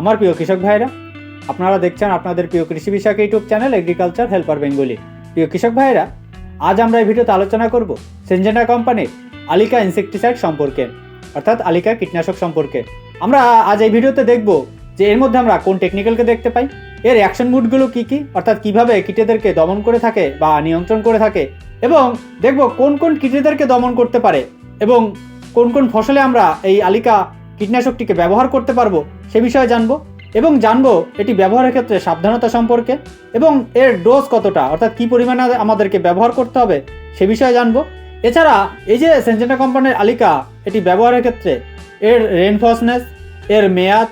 আমার প্রিয় কৃষক ভাইরা আপনারা দেখছেন আপনাদের প্রিয় কৃষি বিষয়ক YouTube channel agriculture helper Bengali প্রিয় কৃষক ভাইরা আজ আমরা এই ভিডিওতে আলোচনা করব সেনজেনা কোম্পানির আলিকা ইনসেকটিসাইড সম্পর্কে, অর্থাৎ আলিকা কীটনাশক সম্পর্কে। আমরা আজ এই ভিডিওতে দেখব যে এর মধ্যে আমরা কোন টেকনিক্যালকে দেখতে পাই, এর অ্যাকশন মুডগুলো কি কি, অর্থাৎ কীভাবে কীটেদেরকে দমন করে থাকে বা নিয়ন্ত্রণ করে থাকে, এবং দেখব কোন কোন কীটেদেরকে দমন করতে পারে, এবং কোন কোন ফসলে আমরা এই আলিকা কীটনাশকটিকে ব্যবহার করতে পারব সে বিষয়ে জানব এবং জানব এটি ব্যবহারের ক্ষেত্রে সাবধানতা সম্পর্কে এবং এর ডোজ কতটা, অর্থাৎ কী পরিমাণে আমাদেরকে ব্যবহার করতে হবে সে বিষয়ে জানব। এছাড়া এই যে সেনজেনা কোম্পানির আলিকা, এটি ব্যবহারের ক্ষেত্রে এর রেনফসনেস এর মেয়াদ,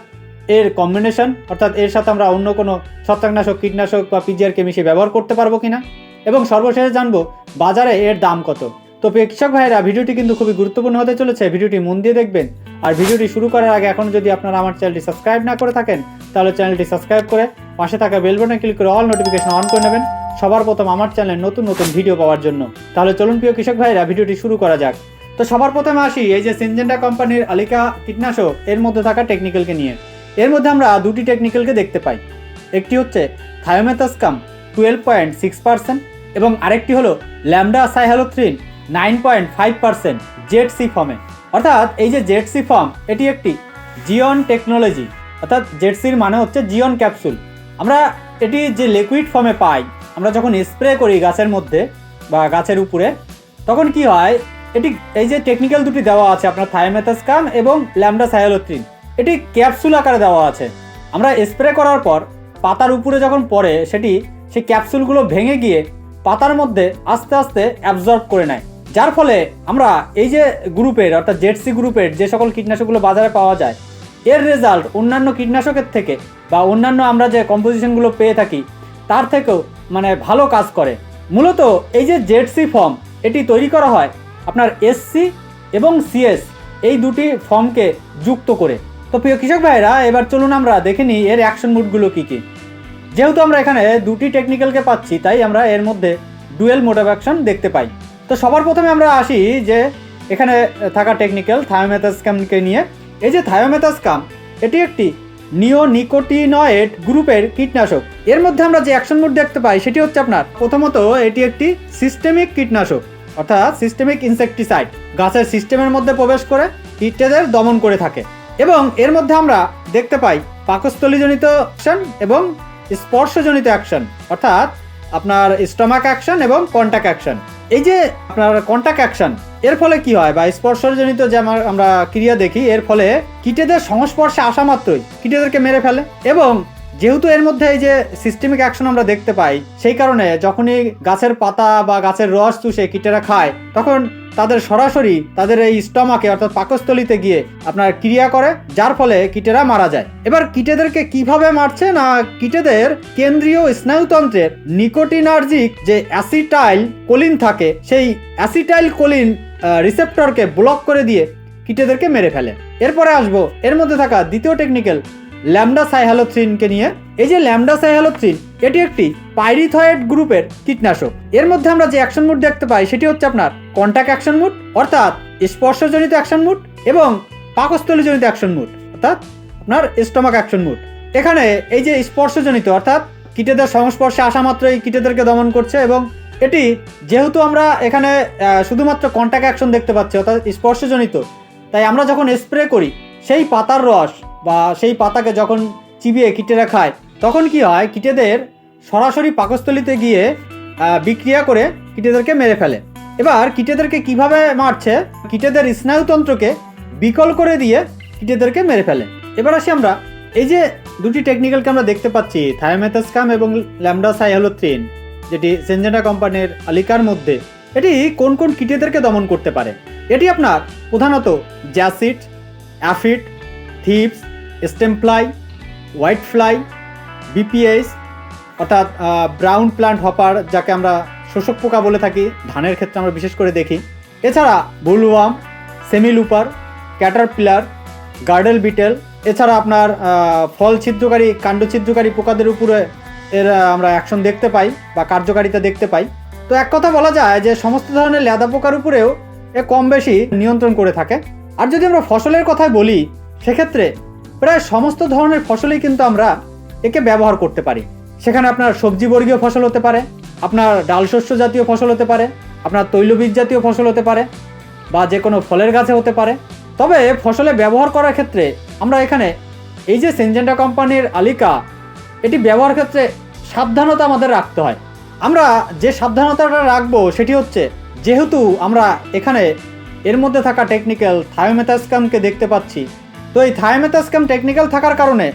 এর কম্বিনেশন অর্থাৎ এর সাথে আমরা অন্য কোনো ছত্রাকনাশক, কীটনাশক বা পিজিআরকে মিশিয়ে ব্যবহার করতে পারব কিনা। এবং সর্বশেষে জানব বাজারে এর দাম কত। তো প্রিয় কৃষক ভাইরা ভিডিওটি কিন্তু খুবই গুরুত্বপূর্ণ হতে চলেছে। ভিডিওটি মন দিয়ে দেখবেন। আর ভিডিওটি শুরু করার আগে এখন যদি আপনারা আমার চ্যানেলটি সাবস্ক্রাইব না করে থাকেন, তাহলে চ্যানেলটি সাবস্ক্রাইব করে পাশে থাকা বেল বাটনে ক্লিক করে অল নোটিফিকেশন অন করে নেবেন সবার প্রথম আমার চ্যানেলে নতুন নতুন ভিডিও পাওয়ার জন্য। তাহলে চলুন প্রিয় কৃষক ভাইরা ভিডিওটি শুরু করা যাক। তো সবার প্রথমে আসি, এই যে সিনজেন্ডা কোম্পানির আলিকা কীটনাশক, এর মধ্যে থাকা টেকনিক্যালকে নিয়ে। এর মধ্যে আমরা দুটি টেকনিক্যালকে দেখতে পাই। একটি হচ্ছে thiamethoxam twelve point six percent এবং আরেকটি হলো lambda cyhalothrin nine point five percent Z C ফর্মে। অর্থাৎ এই যে জেড সি ফর্ম, এটি একটি জিওন টেকনোলজি। অর্থাৎ জেড সির মানে হচ্ছে জিওন ক্যাপসুল। আমরা এটি যে লিকুইড ফর্মে পাই, আমরা যখন স্প্রে করি গাছের মধ্যে বা গাছের উপরে, তখন কি হয়, এটি এই যে টেকনিক্যাল দুটি দেওয়া আছে, আপনার থায়োমেথাসকাম এবং ল্যামডা সাইহ্যালোথ্রিন এটি ক্যাপসুল আকারে দেওয়া আছে। আমরা স্প্রে করার পর পাতার উপরে যখন পড়ে, সেটি সেই ক্যাপসুলগুলো ভেঙে গিয়ে পাতার মধ্যে আস্তে আস্তে অ্যাবজর্ব করে নেয়। যার ফলে আমরা এই যে গ্রুপের, অর্থাৎ জেডসি গ্রুপের যে সকল কীটনাশকগুলো বাজারে পাওয়া যায়, এর রেজাল্ট অন্যান্য কীটনাশকের থেকে বা অন্যান্য আমরা যে কম্পোজিশনগুলো পেয়ে থাকি, তার থেকেও মানে ভালো কাজ করে। মূলত এই যে জেডসি ফর্ম এটি তৈরি করা হয় আপনার এসসি এবং সিএস এই দুটি ফর্মকে যুক্ত করে। তো প্রিয় কৃষক ভাইরা এবার চলুন আমরা দেখে নিই এর অ্যাকশন মুডগুলো কী কী। যেহেতু আমরা এখানে দুটি টেকনিক্যালকে পাচ্ছি, তাই আমরা এর মধ্যে ডুয়েল মোড অ্যাকশন দেখতে পাই। তো সবার প্রথমে আমরা আসি যে এখানে থাকা টেকনিক্যাল থায়োমেথাসকামকে নিয়ে। এই যে থায়োমেথাসকাম এটি একটি নিওনিকোটিনয়েড গ্রুপের কীটনাশক। এর মধ্যে আমরা যে অ্যাকশন মোড দেখতে পাই, সেটি হচ্ছে আপনার প্রথমত এটি একটি সিস্টেমিক কীটনাশক, অর্থাৎ সিস্টেমিক ইনসেকটিসাইড গাছের সিস্টেমের মধ্যে প্রবেশ করে কীটেদের দমন করে থাকে। এবং এর মধ্যে আমরা দেখতে পাই পাকস্থলীজনিত অ্যাকশন এবং স্পর্শজনিত অ্যাকশন অর্থাৎ আপনার স্টমাক অ্যাকশন এবং কন্ট্যাক্ট অ্যাকশন এই যে আপনার কন্ট্যাক্ট অ্যাকশন এর ফলে কি হয়? বা স্পর্শজনিত যে আমার, আমরা ক্রিয়া দেখি, এর ফলে কীটেদের সংস্পর্শে আসা মাত্রই কীটেদেরকে মেরে ফেলে এবং যেহেতু এর মধ্যে এই যে সিস্টেমিক অ্যাকশন আমরা দেখতে পাই, সেই কারণে যখনই গাছের পাতা বা গাছের রস চুষে কীটেরা খায়, তখন তাদের সরাসরি তাদের এই স্টমাকে অর্থাৎ পাকস্থলিতে গিয়ে আপনার ক্রিয়া করে, যার ফলে কীটেরা মারা যায়। এবার কীটেদেরকে কীভাবে মারছে না কীটেদের কেন্দ্রীয় স্নায়ুতন্ত্রের নিকোটিনার্জিক যে অ্যাসিটাইল কোলিন থাকে, সেই অ্যাসিটাইল কোলিন রিসেপ্টরকে ব্লক করে দিয়ে কীটেদেরকে মেরে ফেলে। এরপরে আসব, এর মধ্যে থাকা দ্বিতীয় টেকনিক্যাল ল্যামডা সাইহ্যালোথ্রিনকে নিয়ে। এই যে ল্যামডা সাইহ্যালোথ্রিন, এটি একটি পাইরিথয়েড গ্রুপের কীটনাশক। এর মধ্যে আমরা যে অ্যাকশন মুড দেখতে পাই, সেটি হচ্ছে আপনার কন্ট্যাক্ট অ্যাকশন মুড, অর্থাৎ স্পর্শজনিত অ্যাকশন মুড এবং পাকস্থলীজনিত অ্যাকশন মুড, অর্থাৎ আপনার স্টমাক অ্যাকশন মুড। এখানে এই যে স্পর্শজনিত, অর্থাৎ কীটেদের সংস্পর্শে আসা মাত্রই কীটেদেরকে দমন করছে এবং এটি যেহেতু আমরা এখানে শুধুমাত্র কন্ট্যাক্ট অ্যাকশন দেখতে পাচ্ছি, অর্থাৎ স্পর্শজনিত, তাই আমরা যখন স্প্রে করি সেই পাতার রস বা সেই পাতাকে যখন চিবিয়ে কীটেরা খায়, তখন কি হয়? কীটেদের সরাসরি পাকস্থলিতে গিয়ে বিক্রিয়া করে কীটেদেরকে মেরে ফেলে। এবার কীটেদেরকে কীভাবে মারছে? কীটেদের স্নায়ুতন্ত্রকে বিকল করে দিয়ে কীটেদেরকে মেরে ফেলে। এবার আসি আমরা, এই যে দুটি টেকনিক্যালকে আমরা দেখতে পাচ্ছি থায়োমেথাসকাম এবং ল্যামডা সাইহ্যালোথ্রিন যেটি সেনজেনা কোম্পানির আলিকার মধ্যে, এটি কোন কোন কীটেদেরকে দমন করতে পারে? এটি আপনার প্রধানত jassid aphid thrips stem fly white fly BPS অর্থাৎ ব্রাউন প্লান্ট হপার যাকে আমরা শোষক পোকা বলে থাকি, ধানের ক্ষেত্রে আমরা বিশেষ করে দেখি। এছাড়া bollworm semilooper, caterpillar, girdle beetle, এছাড়া আপনার ফল ছিদ্রকারী, কাণ্ড ছিদ্রকারী পোকাদের উপরে এর আমরা অ্যাকশন দেখতে পাই বা কার্যকারিতা দেখতে পাই। তো এক কথা বলা যায় যে সমস্ত ধরনের লেদা পোকার উপরেও এ কম বেশি নিয়ন্ত্রণ করে থাকে। আর যদি আমরা ফসলের কথাই বলি, সেক্ষেত্রে প্রায় সমস্ত ধরনের ফসলেই কিন্তু আমরা একে ব্যবহার করতে পারি। সেখানে আপনার সবজি বর্গীয় ফসল হতে পারে, আপনার ডাল শস্য জাতীয় ফসল হতে পারে, আপনার তৈলবীজ জাতীয় ফসল হতে পারে, বা যে কোনো ফলের গাছে হতে পারে। তবে ফসলে ব্যবহার করার ক্ষেত্রে আমরা এখানে এই যে সেনজেন্টা কোম্পানির আলিকা, এটি ব্যবহার ক্ষেত্রে সাবধানতা আমাদের রাখতে হয়। আমরা যে সাবধানতাটা রাখব সেটি হচ্ছে, যেহেতু আমরা এখানে এর মধ্যে থাকা টেকনিক্যাল থায়োমেথাসকামকে দেখতে পাচ্ছি। তো এই থায়োমেথাসকাম টেকনিক্যাল থাকার কারণে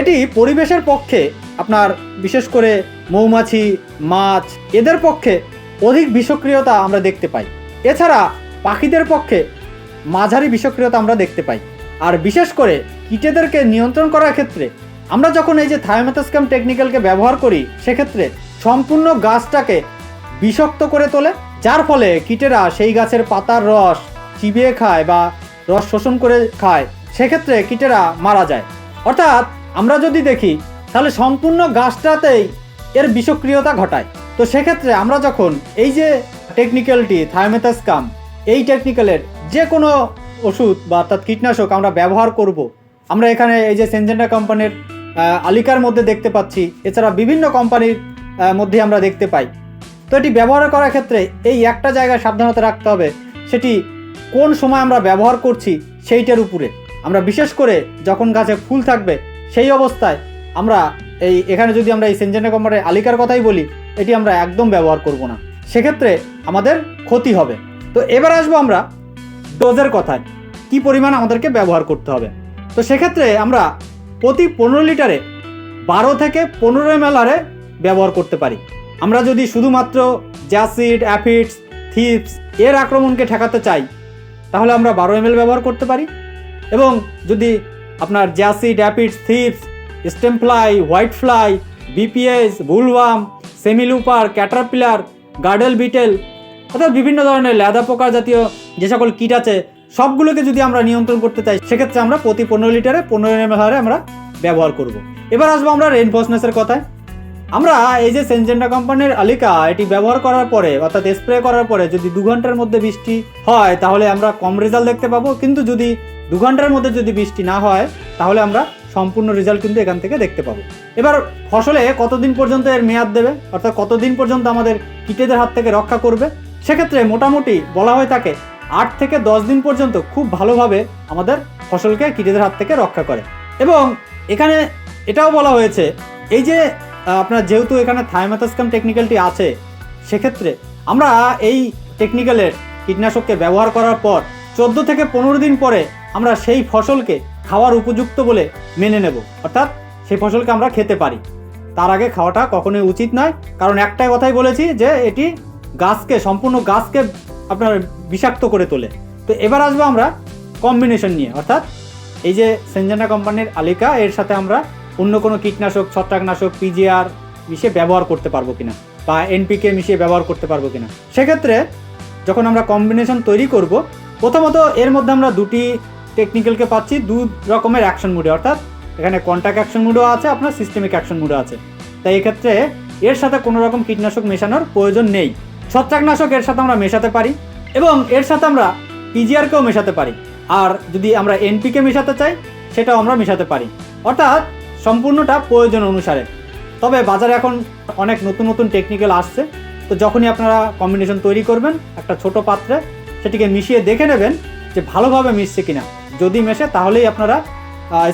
এটি পরিবেশের পক্ষে আপনার বিশেষ করে মৌমাছি, মাছ, এদের পক্ষে অধিক বিষক্রিয়তা আমরা দেখতে পাই। এছাড়া পাখিদের পক্ষে মাঝারি বিষক্রিয়তা আমরা দেখতে পাই। আর বিশেষ করে কীটেদেরকে নিয়ন্ত্রণ করার ক্ষেত্রে আমরা যখন এই যে থায়োমেথাসকাম টেকনিক্যালকে ব্যবহার করি, সেক্ষেত্রে সম্পূর্ণ গাছটাকে বিষাক্ত করে তোলে, যার ফলে কীটেরা সেই গাছের পাতার রস চিবিয়ে খায় বা রস শোষণ করে খায়, সেক্ষেত্রে কীটেরা মারা যায়। অর্থাৎ আমরা যদি দেখি, তাহলে সম্পূর্ণ গাছটাতেই এর বিষক্রিয়তা ঘটায়। তো সেক্ষেত্রে আমরা যখন এই যে টেকনিক্যালটি থায়োমেথাসকাম এই টেকনিক্যালের যে কোনো ওষুধ বা অর্থাৎ কীটনাশক আমরা ব্যবহার করব, আমরা এখানে এই যে সেনজেন্ডা কোম্পানির আলিকার মধ্যে দেখতে পাচ্ছি, এছাড়া বিভিন্ন কোম্পানির মধ্যে আমরা দেখতে পাই। তো এটি ব্যবহার করার ক্ষেত্রে এই একটা জায়গায় সাবধানতা রাখতে হবে, সেটি কোন সময় আমরা ব্যবহার করছি সেইটার উপরে। আমরা বিশেষ করে যখন গাছে ফুল থাকবে সেই অবস্থায় আমরা এই, এখানে যদি আমরা এই সেনজেন্ডা কোম্পানির আলিকার কথাই বলি, এটি আমরা একদম ব্যবহার করব না। সেক্ষেত্রে আমাদের ক্ষতি হবে। তো এবার আসব আমরা ডোজের কথায়। কি পরিমাণ আমাদেরকে ব্যবহার করতে হবে? তো সেক্ষেত্রে আমরা প্রতি পনেরো লিটারে বারো থেকে পনেরো এম হারে ব্যবহার করতে পারি। আমরা যদি শুধুমাত্র জ্যাসিড, অ্যাফিডস, থিপস এর আক্রমণকে ঠেকাতে চাই তাহলে আমরা বারো এম ব্যবহার করতে পারি। এবং যদি আপনার jassid aphids thrips stem fly white fly BPS bollworm semilooper caterpillar girdle beetle অর্থাৎ বিভিন্ন ধরনের লেদা পোকা জাতীয় যে সকল কীট আছে, সবগুলোকে যদি আমরা নিয়ন্ত্রণ করতে চাই, সেক্ষেত্রে আমরা প্রতি পনেরো লিটারে পনেরো এম হারে আমরা ব্যবহার করব। এবার আসব আমরা রেনফোর্সনেসের কথায়। আমরা এই যে সেনজেন্ডা কোম্পানির আলিকা, এটি ব্যবহার করার পরে, অর্থাৎ স্প্রে করার পরে যদি দু ঘণ্টার মধ্যে বৃষ্টি হয়, তাহলে আমরা কম রেজাল্ট দেখতে পাবো। কিন্তু যদি দু ঘণ্টার মধ্যে যদি বৃষ্টি না হয়, তাহলে আমরা সম্পূর্ণ রেজাল্ট কিন্তু এখান থেকে দেখতে পাবো। এবার ফসলে কতদিন পর্যন্ত এর মেয়াদ দেবে? অর্থাৎ কতদিন পর্যন্ত আমাদের কীটেদের হাত থেকে রক্ষা করবে? সেক্ষেত্রে মোটামুটি বলা হয়ে থাকে, আট থেকে দশ দিন পর্যন্ত খুব ভালোভাবে আমাদের ফসলকে কীটেদের হাত থেকে রক্ষা করে। এবং এখানে এটাও বলা হয়েছে, এই যে আপনার যেহেতু এখানে থাইমাথাসকাম টেকনিক্যালটি আছে, সেক্ষেত্রে আমরা এই টেকনিক্যালের কীটনাশককে ব্যবহার করার পর চোদ্দ থেকে পনেরো দিন পরে আমরা সেই ফসলকে খাওয়ার উপযুক্ত বলে মেনে নেব। অর্থাৎ সেই ফসলকে আমরা খেতে পারি। তার আগে খাওয়াটা কখনোই উচিত নয়। কারণ একটাই কথাই বলেছি যে এটি গাছকে, সম্পূর্ণ গাছকে আপনার বিষাক্ত করে তোলে। তো এবার আসব আমরা কম্বিনেশন নিয়ে। অর্থাৎ এই যে সেনজেনা কোম্পানির আলিকা, এর সাথে আমরা অন্য কোনো কীটনাশক, ছত্রাকনাশক পিজিআর মিশিয়ে ব্যবহার করতে পারব কিনা? বা এনপিকে মিশিয়ে ব্যবহার করতে পারব কিনা? সেক্ষেত্রে যখন আমরা কম্বিনেশন তৈরি করব, প্রথমত এর মধ্যে আমরা দুটি টেকনিক্যালকে পাচ্ছি, দু রকমের অ্যাকশন মুডে অর্থাৎ এখানে কন্ট্যাক্ট অ্যাকশন মুডও আছে, আপনার সিস্টেমিক অ্যাকশন মুডও আছে। তাই এক্ষেত্রে এর সাথে কোনো রকম কীটনাশক মেশানোর প্রয়োজন নেই। ছত্রাকনাশক এর সাথে আমরা মেশাতে পারি এবং এর সাথে আমরা পিজিআরকেও মেশাতে পারি। আর যদি আমরা এনপিকে মেশাতে চাই, সেটাও আমরা মেশাতে পারি। অর্থাৎ সম্পূর্ণটা প্রয়োজন অনুসারে। তবে বাজারে এখন অনেক নতুন নতুন টেকনিক্যাল আসছে। তো যখনই আপনারা কম্বিনেশন তৈরি করবেন, একটা ছোট পাত্রে, সেটিকে মিশিয়ে দেখে নেবেন যে ভালোভাবে মিশছে কিনা। যদি মেশে, তাহলেই আপনারা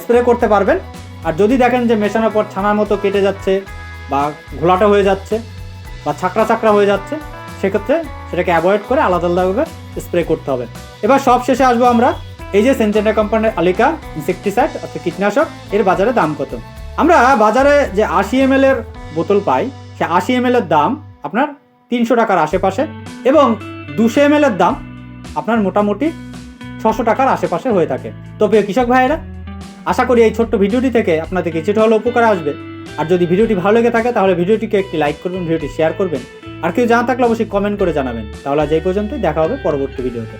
স্প্রে করতে পারবেন। আর যদি দেখেন যে মেশানোর পর ছানার মতো কেটে যাচ্ছে বা ঘোলাটা হয়ে যাচ্ছে বা ছাকরা ছাকরা হয়ে যাচ্ছে, সেক্ষেত্রে সেটাকে অ্যাভয়েড করে আলাদা আলাদাভাবে স্প্রে করতে হবে। এবার সব শেষে আসব আমরা এই যে সেনজেন্টা কোম্পানির আলিকা ইনসেকটিসাইড অর্থাৎ কীটনাশক, এর বাজারে দাম কত? আমরা বাজারে যে আশি এম এর বোতল পাই, সে আশি এম এর দাম আপনার তিনশো টাকার আশেপাশে এবং দুশো এম এর দাম আপনার মোটামুটি ছশো টাকার আশেপাশে হয়ে থাকে। তো প্রিয় কৃষক ভাইয়েরা, আশা করি এই ছোট্ট ভিডিওটি থেকে আপনাদের কিছুটা হলেও উপকার আসবে। আর যদি ভিডিওটি ভালো লেগে থাকে, তাহলে ভিডিওটিকে একটি লাইক করবেন, ভিডিওটি শেয়ার করবেন। আর কেউ জানা থাকলে অবশ্যই কমেন্ট করে জানাবেন। তাহলে আজ এই পর্যন্তই, দেখা হবে পরবর্তী ভিডিওতে।